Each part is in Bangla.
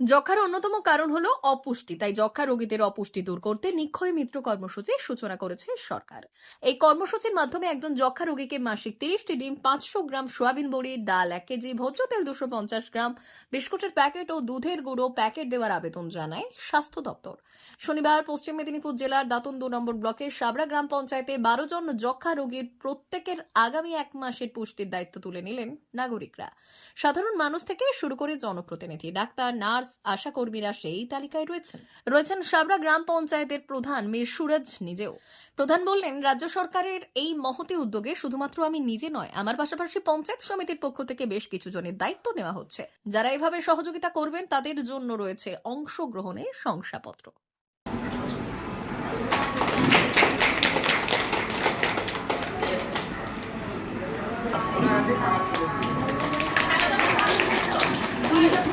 যক্ষার অন্যতম কারণ হলো অপুষ্টি। তাই যক্ষা রোগীদের অপুষ্টি দূর করতে নিক্ষয় মিত্র কর্মসূচির সূচনা করেছে সরকার। এই কর্মসূচির মাধ্যমে একজন যক্ষা রোগীকে মাসিক তিরিশটি ডিম, পাঁচশো গ্রাম সোয়াবিন বড়ি, ডাল, এক কেজি ভোজ্য তেল দুশো পঞ্চাশ গ্রাম, বিস্কুটের প্যাকেট ও দুধের গুঁড়ো প্যাকেট দেওয়ার আবেদন জানায় স্বাস্থ্য দপ্তর। শনিবার পশ্চিম মেদিনীপুর জেলার দাতন দু নম্বর ব্লকের সাবরা গ্রাম পঞ্চায়েতে বারো জন যক্ষা রোগীর প্রত্যেকের আগামী এক মাসের পুষ্টির দায়িত্ব তুলে নিলেন নাগরিকরা। সাধারণ মানুষ থেকে শুরু করে জনপ্রতিনিধি, ডাক্তার, নার্স আশা কর্মীরা সেই তালিকায় রয়েছেন। রয়েছেন সাবরা গ্রাম পঞ্চায়েতের প্রধান মীর সুরজ নিজেও। প্রধান বললেন, রাজ্য সরকারের এই মহতি উদ্যোগে শুধুমাত্র আমি নিজে নয়, আমার পাশাপাশি পঞ্চায়েত সমিতির পক্ষ থেকে বেশ কিছু জনের দায়িত্ব নেওয়া হচ্ছে। যারা এভাবে সহযোগিতা করবেন, তাদের জন্য রয়েছে অংশগ্রহণের শংসাপত্র। কি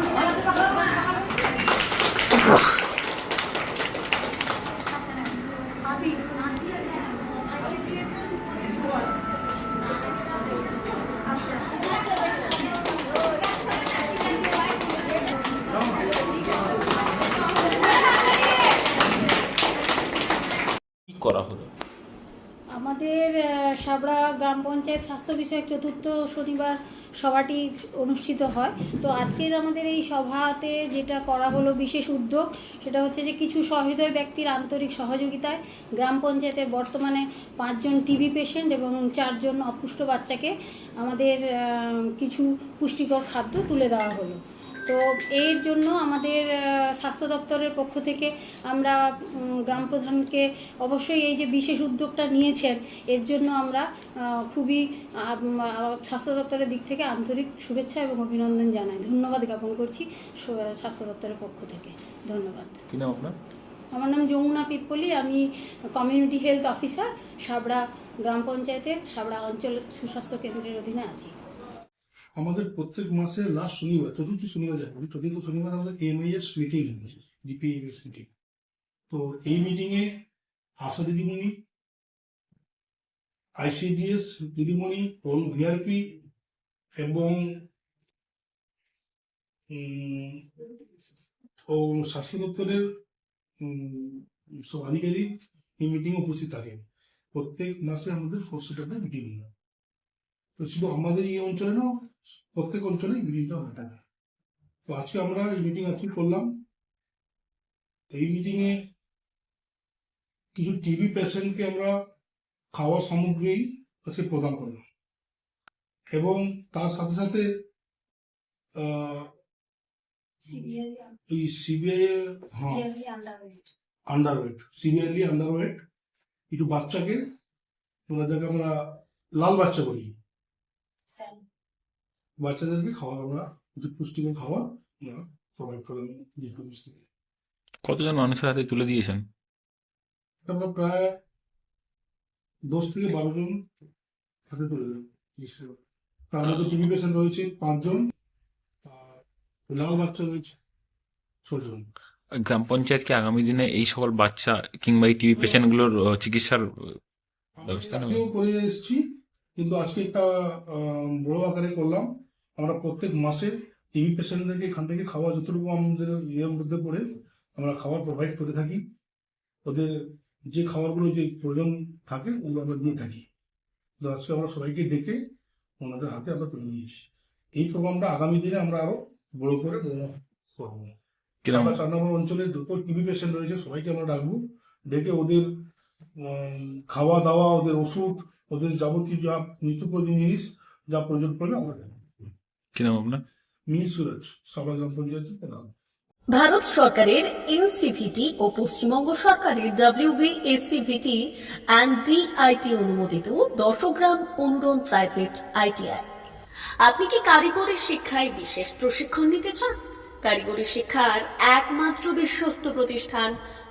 আমাদের সাবড়া গ্রাম পঞ্চায়েত স্বাস্থ্য বিষয়ক চতুর্থ শনিবার সভাটি অনুষ্ঠিত হয়। তো আজকের আমাদের এই সভাতে যেটা করা হলো বিশেষ উদ্যোগ, সেটা হচ্ছে যে কিছু সহৃদয় ব্যক্তির আন্তরিক সহযোগিতায় গ্রাম পঞ্চায়েতের বর্তমানে পাঁচজন টিবি পেশেন্ট এবং চারজন অপুষ্ট বাচ্চাকে আমাদের কিছু পুষ্টিকর খাদ্য তুলে দেওয়া হলো। তো এর জন্য আমাদের স্বাস্থ্য দপ্তরের পক্ষ থেকে আমরা গ্রাম প্রধানকে অবশ্যই এই যে বিশেষ উদ্যোগটা নিয়েছেন এর জন্য আমরা খুবই স্বাস্থ্য দপ্তরের দিক থেকে আন্তরিক শুভেচ্ছা এবং অভিনন্দন জানাই। ধন্যবাদ জ্ঞাপন করছি স্বাস্থ্য দপ্তরের পক্ষ থেকে। ধন্যবাদ। আমার নাম যমুনা পিপ্পলি আমি কমিউনিটি হেলথ অফিসার সাবড়া গ্রাম পঞ্চায়েতের সাবড়া অঞ্চল সুস্বাস্থ্য কেন্দ্রের অধীনে আছি। আমাদের প্রত্যেক মাসে লাস্ট শনিবার, চতুর্থ শনিবার যাবে চতুর্থ শনিবার আমাদের এমআইএস মিটিং ডিপিএমএস মিটিং তো এই মিটিংয়ে আশা দিদিমণি আইসিডিএস দিদিমণি হোল ভিআরপি এবং স্বাস্থ্য দপ্তরের সব আধিকারিক এই মিটিংয়ে উপস্থিত থাকেন। প্রত্যেক মাসে আমাদের ফোর মিটিং হয়। শুধু আমাদের এই অঞ্চলে না প্রত্যেক অঞ্চলে এই মিটিংটা হয়ে থাকে। তো আজকে আমরা এই মিটিং আজকে করলাম। এই মিটিংয়ে কিছু টিবি পেশেন্টকে আমরা খাওয়ার সামগ্রী আজকে প্রদান করলাম। এবং তার সাথে সাথে এই সিবিআই হ্যাঁ। আন্ডারওয়েট সিভিয়ারলি আন্ডারওয়েট কিছু বাচ্চাকে ওরা যাকে আমরা লাল বাচ্চা বলি। বাচ্চাদেরকে খাবার আমরা কিছু পুষ্টিকর খাবার আমরা প্রোভাইড করলাম দীর্ঘ থেকে। কতজন মানুষের হাতে তুলে দিয়েছেন? আমরা প্রায় দশ থেকে বারো জন হাতে তুলে দেব তার মধ্যে টিভি পেশেন্ট রয়েছে পাঁচজন আর লাল বাচ্চা রয়েছে ছজন গ্রাম পঞ্চায়েতকে আগামী দিনে এই সকল বাচ্চা কিংবা এই টিভি পেশেন্টগুলোর চিকিৎসার ব্যবস্থা? আগেও করে এসেছি। কিন্তু আজকে একটা বড় আকারে করলাম। আমরা প্রত্যেক মাসে টিভি পেশেন্টদেরকে এখান থেকে খাওয়া যতটুকু আমাদের ইয়ের মধ্যে পড়ে আমরা খাবার প্রোভাইড করে থাকি। ওদের যে খাবারগুলো যে প্রয়োজন থাকে ওগুলো আমরা দিয়ে থাকি। কিন্তু আজকে আমরা সবাইকে ডেকে ওনাদের হাতে আমরা তুলে দিয়েছি এই প্রোগ্রামটা আগামী দিনে আমরা আরও বড় করে করব। আমরা চার নম্বর অঞ্চলে যত টিবি পেশেন্ট রয়েছে সবাইকে আমরা ডাকবো। ডেকে ওদের খাওয়া দাওয়া ওদের ওষুধ ওদের যাবতীয় যা নিত্য প্রয়োজনীয় জিনিস যা প্রয়োজন পড়বে আমরা দেবো। কি নাম আপনার? মির সুরজ সবাই গ্রাম পঞ্চায়েতের প্রধান। ভারত সরকারের এনসিভিটি ও পশ্চিমবঙ্গ সরকারের ডাব্লিউবি এসসিভিটি অ্যান্ড ডিআইটি অনুমোদিত দশগ্রাম অনুরণ প্রাইভেট আইটিআই আপনি কি কারিগরি শিক্ষায় বিশেষ প্রশিক্ষণ নিতে চান? কারিগরি শিক্ষার একমাত্র বিশ্বস্ত প্রতিষ্ঠান